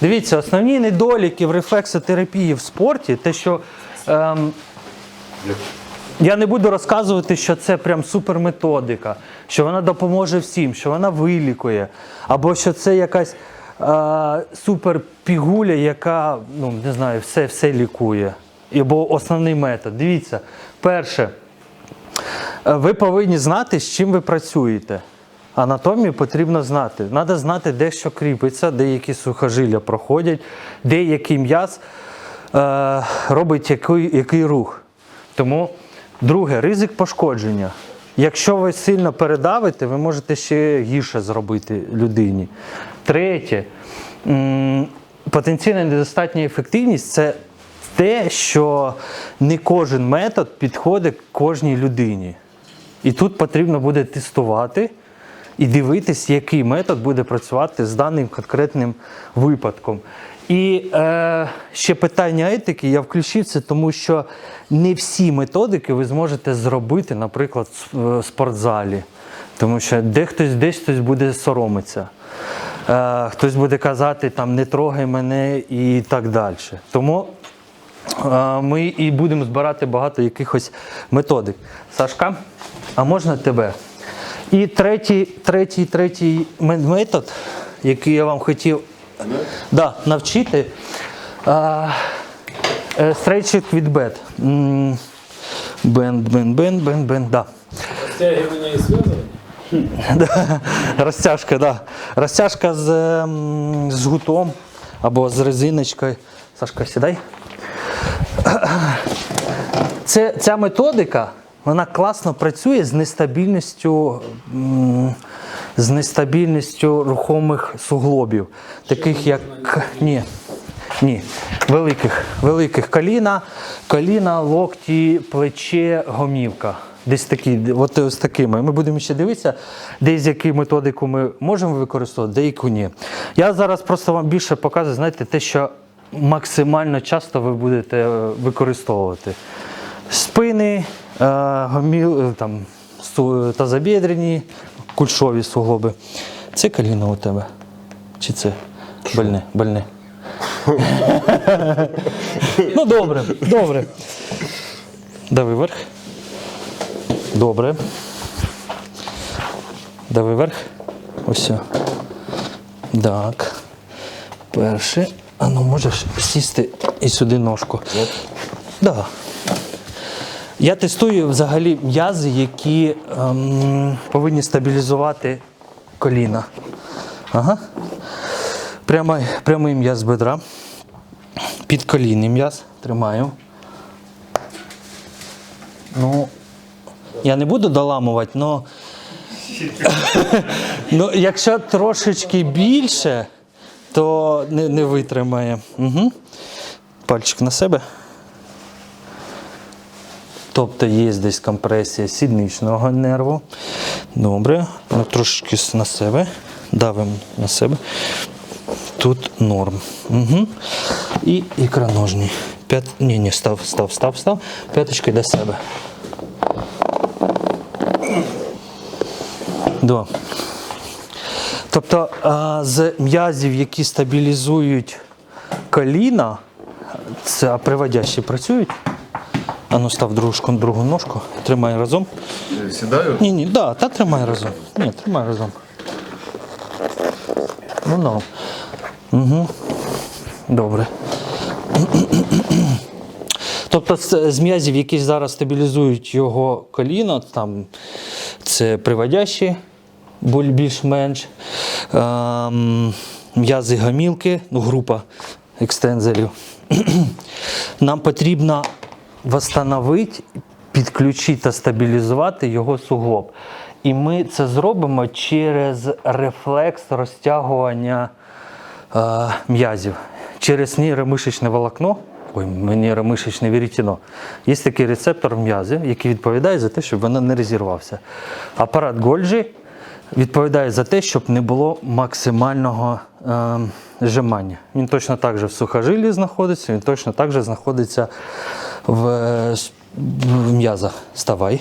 Дивіться, основні недоліки в рефлексотерапії в спорті, те, що ем, я не буду розказувати, що це прям суперметодика, що вона допоможе всім, що вона вилікує, або що це якась е, суперпігуля, яка ну, не знаю, все, все лікує. Або основний метод. Дивіться, перше, Е, ви повинні знати, з чим ви працюєте. Анатомію потрібно знати. Треба знати, де що кріпиться, де які сухожилля проходять, де який м'яз е, робить який, який рух. Тому, друге, ризик пошкодження. Якщо ви сильно передавите, ви можете ще гірше зробити людині. Третє, потенційна недостатня ефективність це те, що не кожен метод підходить кожній людині. І тут потрібно буде тестувати і дивитись, який метод буде працювати з даним конкретним випадком. І е, ще питання етики я включив це, тому що не всі методики ви зможете зробити, наприклад, в спортзалі. Тому що де хтось десь хтось буде соромитися. Е, хтось буде казати, там не трогай мене і так далі. Тому е, ми і будемо збирати багато якихось методик. Сашка, а можна тебе? І третій, третій, третій метод, який я вам хотів да, навчити. А, е, Стрейчик від бед. Бенд, бенд, бенд, бенд, бенд, да. И связывание? Да, Розтяжка, да. Розтяжка з, з гутом або з резиночкою. Сашка, сідай. Це, ця методика, вона класно працює з нестабільністю, з нестабільністю рухомих суглобів, таких як ні, ні, великих, великих коліна, коліна, локті, плече, гомівка. Десь такі, от з такими. Ми будемо ще дивитися, десь яку методику ми можемо використовувати, деяку ні. Я зараз просто вам більше показую, знаєте, те, що максимально часто ви будете е, використовувати. Спини, гоміл, е, там, тазобідрені, кульшові суглоби. Це коліно у тебе? Чи це больне? больне? ну добре, добре. Дави вверх. Добре. Дави вверх. Ось. Так. Перше. А ну можеш сісти і сюди ножку. Так. Да. Я тестую взагалі м'язи, які ем, повинні стабілізувати коліна. Ага. Прямий, прямий м'яз бедра. Підколінний м'яз. Тримаю. Ну, я не буду доламувати, але ну, якщо трошечки більше, то не, не витримає. Угу. Пальчик на себе. Тобто є десь компресія сідничного нерву. Добре. Ну, трошечки на себе. Давимо на себе. Тут норм. Угу. І ікроножні. П'ят... Ні, ні, став, став, став, став. П'яточкою до себе. Два. Тобто з м'язів, які стабілізують коліна, це приводящі працюють. Ану, став другу, другу ножку, тримай разом. Сідаю? Ні, ні, да, та тримай разом. Ні, тримай разом. Ну, ну. Угу. Добре. Тобто з, м'язів, які зараз стабілізують його коліно, там це приводящі, більш-менш, ем, м'язи гамілки, ну, група екстензелів. Нам потрібно восстановити, підключити та стабілізувати його суглоб. І ми це зробимо через рефлекс розтягування е, м'язів, через нейромишечне волокно. Ой, нейромишечне вірітіно. Є такий рецептор в м'язі, який відповідає за те, щоб воно не розірвався. Апарат Гольджі відповідає за те, щоб не було максимального е, зжимання. Він точно так же в сухожилі знаходиться, він точно так же знаходиться в, в м'язах. Ставай.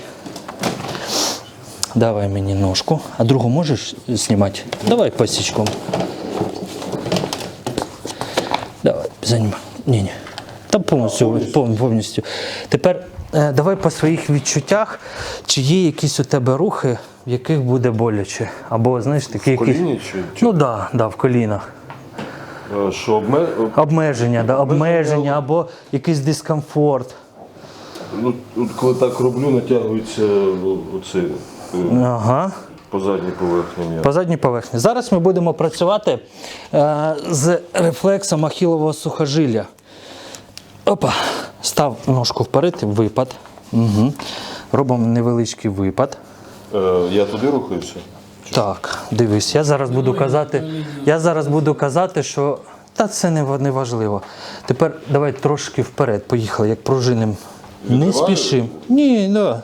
Давай мені ножку. А другу можеш знімати? Давай пасічком. Давай, займа. Ні, ні. Та повністю, пов- повністю. Тепер е, давай по своїх відчуттях, чи є якісь у тебе рухи, в яких буде боляче. Або, знаєш, такі В коліні чи, чи Ну так, да, да, в колінах. Е, що обме... Обмеження, да, обмеження або якийсь дискомфорт. ну, от коли так роблю, натягується оце е, Ага. по задній поверхні. По задній поверхні. Зараз ми будемо працювати е, з рефлексом ахілового сухожилля. Опа. Став ножку вперед, випад. Угу. Робимо невеличкий випад. Е, я туди рухаюся? Так, дивись, я зараз буду казати, я зараз буду казати, що та це не, не важливо. Тепер давай трошки вперед. Поїхали, як пружиним. Не спішимо. Ні, ну,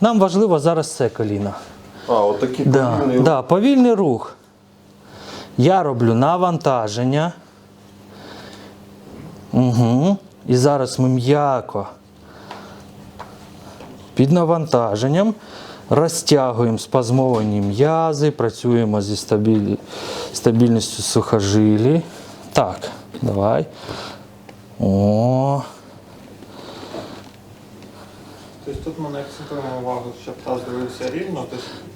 нам важливо зараз це коліно. А, от Да, повільний рух. да, повільний рух. Я роблю навантаження. Угу. І зараз ми м'яко під навантаженням розтягуємо спазмовані м'язи, працюємо зі стабіль... стабільністю сухожилі. Так, давай. О, Тобто тут ми не акцентуємо увагу, щоб таз дивився рівно.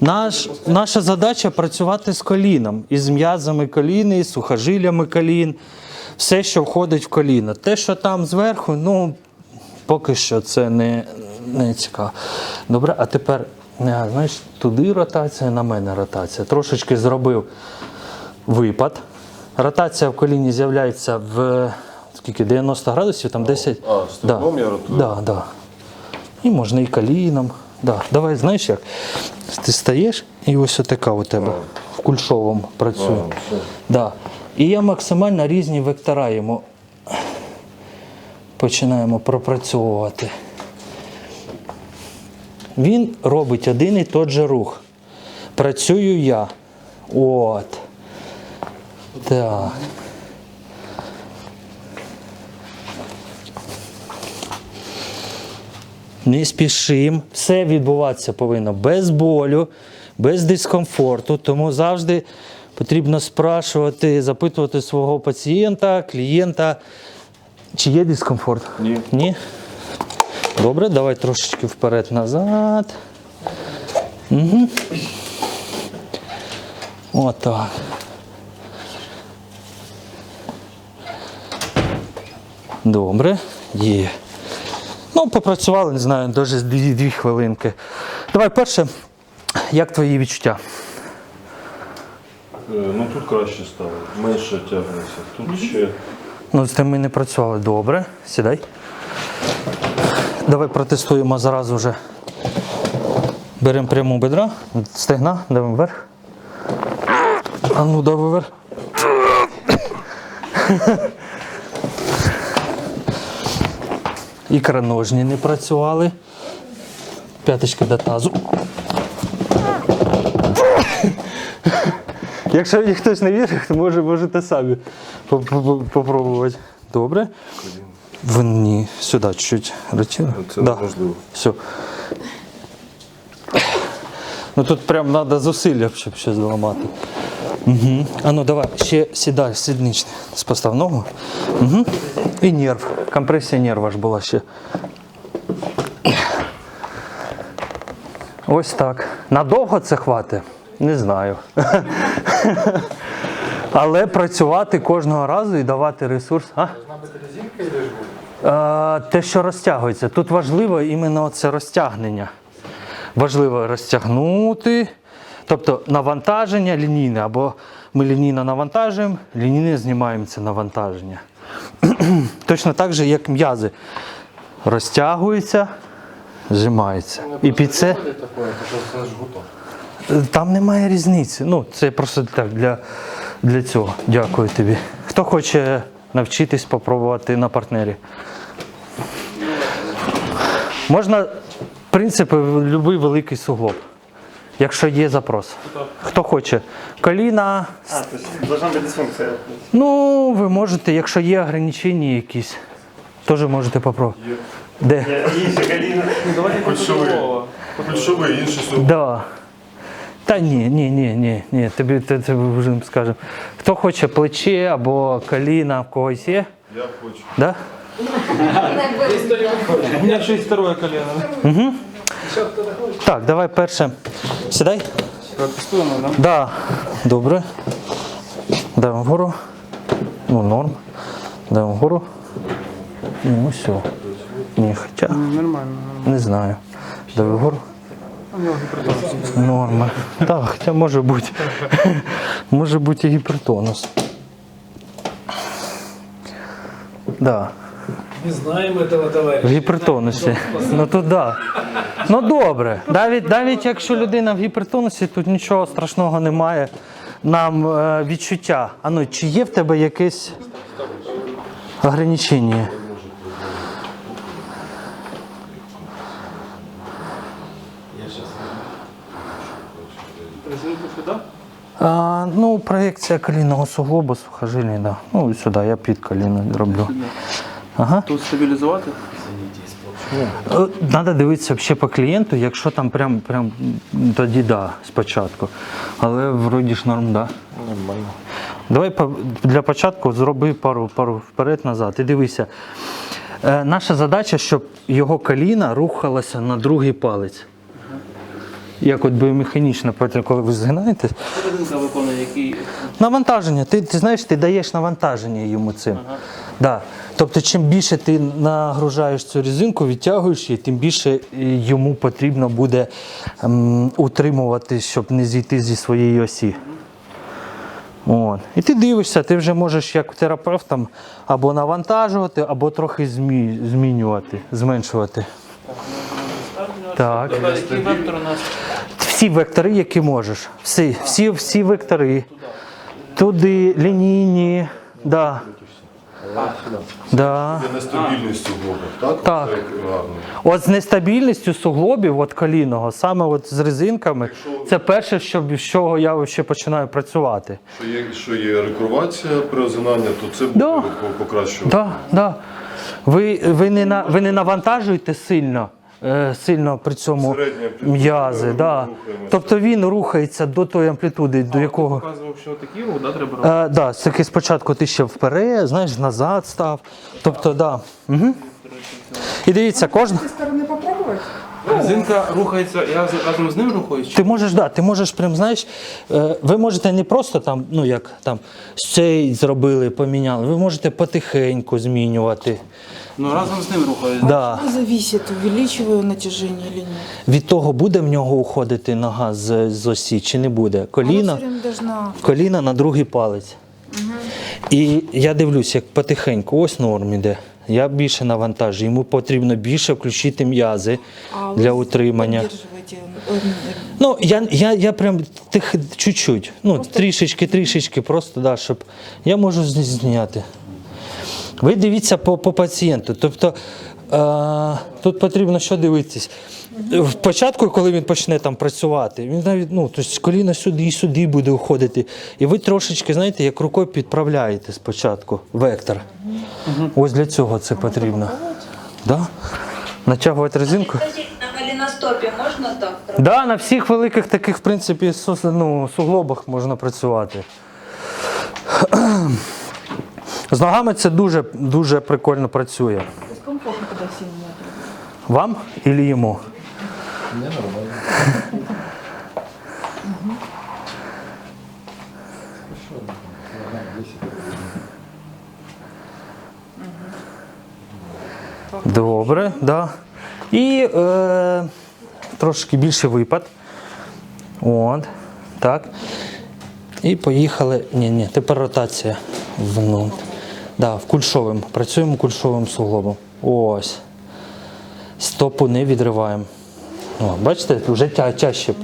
Наш, наша задача працювати з коліном, із м'язами коліна, із сухожиллями колін, все, що входить в коліно. Те, що там зверху, ну поки що це не, не цікаво. Добре, а тепер, знаєш, туди ротація, на мене ротація. Трошечки зробив випад. Ротація в коліні з'являється в скільки, 90 градусів, там 10. А, стегном я ротую? Да, да. І можна і коліном. Да. Давай, знаєш як? Ти стаєш і ось отака у тебе в кульшовому працює. А. Да. І я максимально різні вектора йому починаємо пропрацьовувати. Він робить один і той же рух. Працюю я. От. Так. Не спішим. Все відбуватися повинно без болю, без дискомфорту. Тому завжди потрібно спрашувати, запитувати свого пацієнта, клієнта, чи є дискомфорт. Ні. Ні? Добре, давай трошечки вперед-назад. Угу. Отак. Добре, є. Ну, попрацювали, не знаю, дуже дві, дві хвилинки. Давай перше, як твої відчуття? Е, Ну тут краще стало, менше тягнеться. Тут ще Ну, з тим ми не працювали добре. Сідай. Давай протестуємо зразу вже. Беремо пряму бедра, стегна, давимо вверх. А ну, давай вверх. Ікроножні не працювали. П'яточки до тазу. Якщо мені хтось не вірить, то може, можете самі попробувати. Добре. В ні, сюди чуть-чуть речі. це неможливо. Все. Ну тут прям треба зусилля, щоб щось зламати. Угу. А ну давай, ще сідай, сідничне. Спостав ногу. Угу. І нерв. Компресія нерва ж була ще. Ось так. Надовго це хватить? Не знаю. Але працювати кожного разу і давати ресурс. А? Е, Те, що розтягується. Тут важливо іменно це розтягнення. Важливо розтягнути, тобто навантаження лінійне, або ми лінійно навантажуємо, лінійне знімаємо це навантаження. Точно так же, як м'язи розтягуються, зжимаються. І під це. Там немає різниці. Ну, це просто так для, для цього. Дякую тобі. Хто хоче навчитись попробувати на партнері? Можна, в принципі, будь-який великий суглоб, якщо є запрос. Хто хоче. Коліна. А, тобто бути дисфункція. Ну, ви можете, якщо є ограничення якісь, теж можете попробувати. Де? Інше коліно. Давайте Кульшовий. Кульшовий, інший суглоб. Да. Та ні, ні, ні, ні, ні. Тобі ти, ти вже скажемо. Хто хоче плече або коліна, в когось є? Я хочу. Да? У мене ще й второе колено. Так, давай перше. Сідай. Протестуємо, да? Да. Добре. Даємо вгору. Ну, норм. Даємо вгору. Ну, все. Ні, хоча. Нормально. Не знаю. Давай вгору. Норма. Так, хоча може бути. Може бути і гіпертонус. Да. Не знаємо этого В гіпертонусі. Ну то да. Ну добре. Навіть, навіть якщо людина в гіпертонусі, тут нічого страшного немає. Нам е, відчуття. А ну, чи є в тебе якесь ограничення? А, ну, проекція колінного суглобу, сухожилля, да. Ну, сюди, я під коліно роблю. Ага. Тут стабілізувати? Треба дивитися ще по клієнту, якщо там прям, прям тоді да, спочатку. Але вроді ж норм, да. Нормально. Давай для початку зроби пару, пару вперед-назад і дивися. Е, наша задача, щоб його коліна рухалося на другий палець. Як от біомеханічно, потім, коли ви згинаєте. Резинка виконує який. Навантаження. Ти, ти знаєш, ти даєш навантаження йому цим. Да. Тобто, чим більше ти нагружаєш цю резинку, відтягуєш її, тим більше е, йому потрібно буде ем, утримувати, щоб не зійти зі своєї осі. От. І ти дивишся, ти вже можеш як терапевт там, або навантажувати, або трохи змі, змінювати, зменшувати. Так. Який вектор у нас? Всі вектори, які можеш. Всі, всі, всі вектори. Туди, лінійні, да. Да. Це нестабільність у так? Так. От з нестабільністю суглобів, от колінного, саме от з резинками, це перше, що, з чого я ще починаю працювати. Що є, що є рекурвація при озинанні, то це буде Да. покращувати. Да, да. Ви, ви, не на, ви не навантажуєте сильно, сильно при цьому м'язи. Да. Тобто він рухається до тої амплітуди, до якого. Показував, що такий рух, да, треба робити? Е, да, таки спочатку ти ще вперед, знаєш, назад став. Тобто, да. Угу. І дивіться, кожна. попробовать? Резинка рухається, я з- разом з ним рухаюсь? Ти можеш, да, ти можеш прям, знаєш, е, ви можете не просто там, ну як там цей зробили, поміняли. Ви можете потихеньку змінювати. Ну разом з ним рухаюсь. Да. Что зависит, увеличиваю натяжение или нет? Від того, буде в нього уходити нога з, з осі, чи не буде. Она Коліна, все время должна... коліна на другий палець. І я дивлюсь, як потихеньку, ось норм іде. Я більше навантажую. Йому потрібно більше включити м'язи А для вы утримання. поддерживаете, э, э, Ну, я, я, я прям тих, чуть-чуть. Ну, трішечки, трішечки, просто, да, щоб я можу з- зняти. Ви дивіться по, по пацієнту. Тобто е, тут потрібно що дивитись. В початку, коли він почне там працювати, він навіть ну, тобто коліно сюди і сюди буде уходити. І ви трошечки, знаєте, як рукою підправляєте спочатку вектор. Ось для цього це потрібно. Да? Натягувати резинку. На голеностопі можна так? Да, на всіх великих таких, в принципі, су- ну, суглобах можна працювати. З ногами це дуже, дуже прикольно працює. Дискомфортно, когда сильно надо. Вам і йому? Добре, да. І е, трошки більший випад. От. Так. І поїхали. Ні, ні, тепер ротація. Внутрь. Да, в кульшовим. Працюємо кульшовим суглобом. Ось. Стопу не відриваємо. О, бачите, вже тя, тяжче.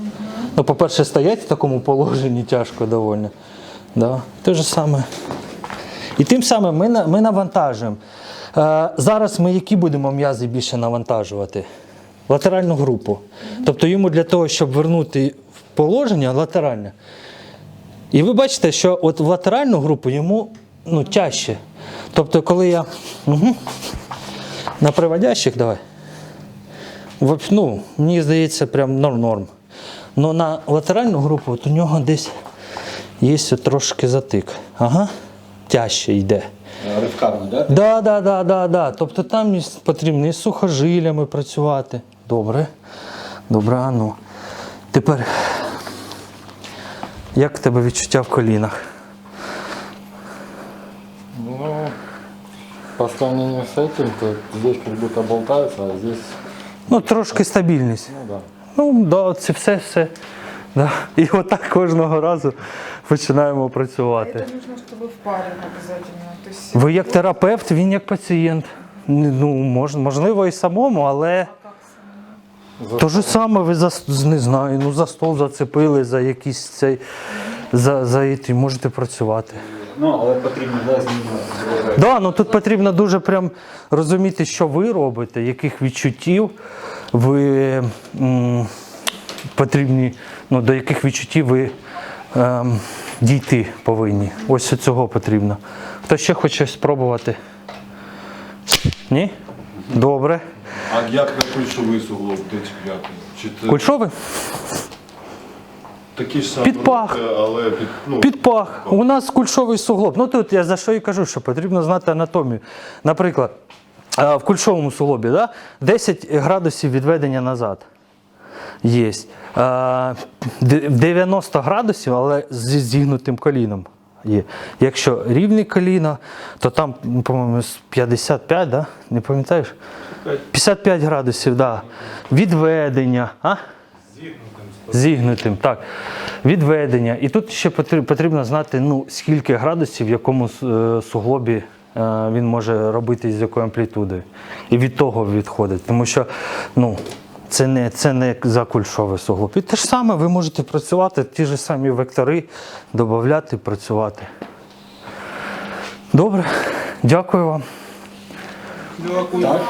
Ну, по-перше, стоять в такому положенні тяжко доволі. Да. Те ж саме. І тим самим ми, ми навантажуємо. Е, зараз ми які будемо м'язи більше навантажувати? Латеральну групу. Тобто йому для того, щоб вернути в положення латеральне. І ви бачите, що от в латеральну групу йому ну, тяжче. Тобто, коли я угу, на приводящих, давай. Ну, мені здається, прям норм норм. Ну на латеральну групу от у нього десь є трошки затик. Ага. Тяжче йде. Ривками, да? Да, да, да, да, да. Тобто там потрібно із сухожиллями працювати. Добре. Добре, ну. Тепер, як в тебе відчуття в колінах? по сравнению с этим, то здесь как будто болтается, а здесь, Ну, трошки стабільність. ну да. Ну, да, це все, все. Да. І отак кожного разу починаємо працювати. Это нужно, чтобы в паре обязательно. То есть Ви як терапевт, він як пацієнт. Ну, мож, можливо, і самому, але. То ж саме ви за с- не знаю, ну за стол зацепили, за якийсь цей. За, за і можете працювати. Ну, але потрібно да, знімати. Да, ну тут потрібно дуже прям розуміти, що ви робите, яких відчуттів ви м, потрібні, ну, до яких відчуттів ви ем, дійти повинні. Ось цього потрібно. Хто ще хоче спробувати? Ні? Добре. А як на кульшовий суглоб, де чіпляти? Чи це Кульшовий? Такі ж самі Під пах. рухи, але під, ну, Під пах. У нас кульшовий суглоб. Ну тут я за що і кажу, що потрібно знати анатомію. Наприклад, а, в кульшовому суглобі да, 10 градусів відведення назад. Є. А, д- 90 градусів, але зі зігнутим коліном. Є. Якщо рівне коліно, то там, ну, по-моєму, з 55, да? не пам'ятаєш? 55 градусів, да. Відведення. А? Зігнутим, так. Відведення. І тут ще потрібно знати, ну, скільки градусів, в якому е, суглобі е, він може робити з якою амплітудою. І від того відходить. Тому що ну, це не, це не за кульшовий суглоб. І те ж саме ви можете працювати, ті ж самі вектори, додати, працювати. Добре, дякую вам. Дякую.